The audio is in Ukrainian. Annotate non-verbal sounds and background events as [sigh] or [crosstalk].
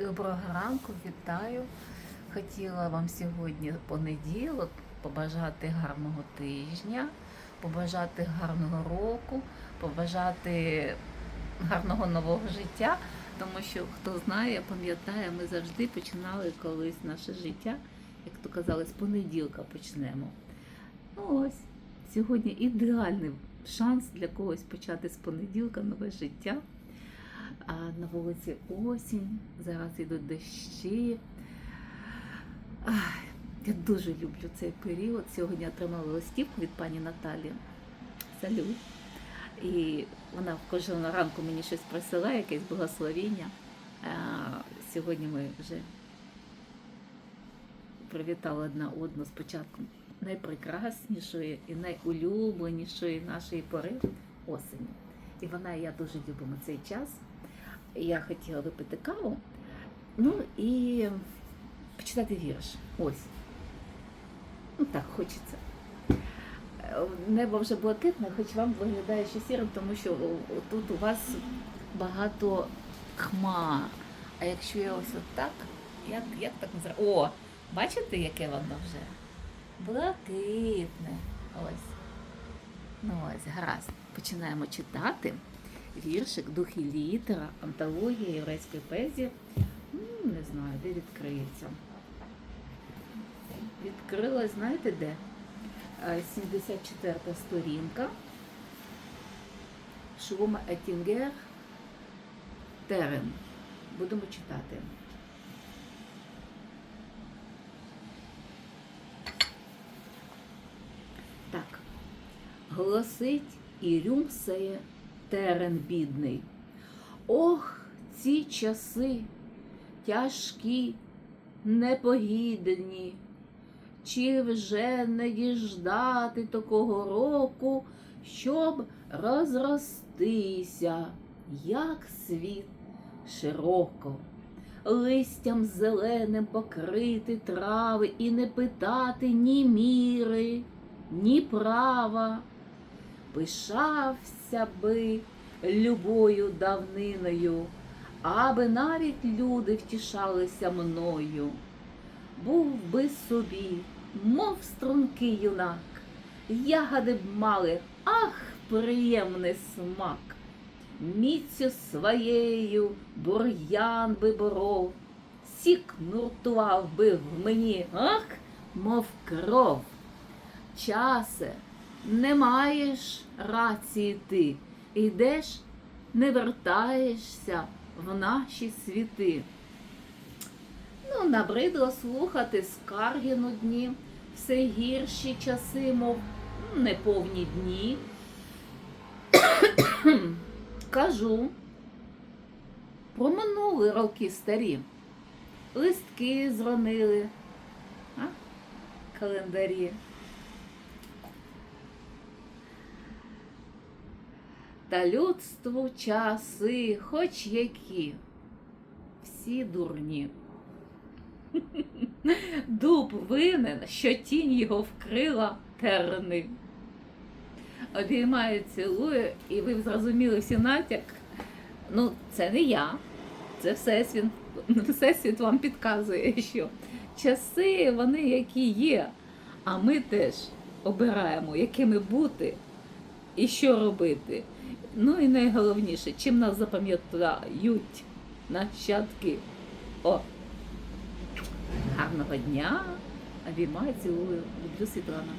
Доброго ранку, вітаю. Хотіла вам сьогодні понеділок побажати гарного тижня, побажати гарного року, побажати гарного нового життя. Тому що хто знає, пам'ятає, ми завжди починали колись наше життя, як то казали, з понеділка почнемо. Ну ось, сьогодні ідеальний шанс для когось почати з понеділка нове життя. А на вулиці осінь, зараз йдуть дощі. Я дуже люблю цей період. Сьогодні отримала листівку від пані Наталі. Салют. І вона кожного ранку мені щось присилає, якесь благословіння. Сьогодні ми вже привітали одна одну з початком найпрекраснішої і найулюбленішої нашої пори осені. І вона і я дуже любимо цей час. Я хотіла випити каву, ну і почитати вірш. Ось. Ну так, хочеться. Е, Небо вже блакитне, хоч вам виглядає ще сірим, тому що тут у вас багато хмар. А якщо я ось отак, як, як так називаю? О, бачите, яке воно вже? Блакитне. Ось. Ну ось, гаразд. Починаємо читати. Віршик, дух і літера, антологія єврейської поезії. М, Не знаю, де відкриється. Відкрилась, знаєте де? Е, 74 сторінка. Шлома Етінгер Терен. Будемо читати. Так. Голосить і рюмсеє терен бідний. Ох, ці часи тяжкі, непогідні. Чи вже не діждати такого року, щоб розростися, як світ широко, листям зеленим покрити трави і не питати ні міри, ні права. Пишався би любою давниною, аби навіть люди втішалися мною. Був би собі, мов стрункий юнак, ягоди б мали, ах, приємний смак. Міцю своєю бур'ян би боров, сік нуртував би в мені, ах, мов кров. Часе, не маєш рації ти, йдеш, не вертаєшся в наші світи. Ну, набридло слухати скарги нудні, все гірші часи, мов неповні дні. [coughs] Кажу про минулі роки старі. Листки зронили, а? календарі. Та людству часи, хоч які, всі дурні. [laughs] Дуб винен, що тінь його вкрила терни. Обіймаю, цілую, і ви зрозуміли всі натяк. Ну, це не я, це Всесвіт, [laughs] Всесвіт вам підказує, що часи вони які є, а ми теж обираємо, якими бути і що робити. Ну і найголовніше, чим нас запам'ятають нащадки. О! Гарного дня! Обіймаю, цілую, люблю Світлана.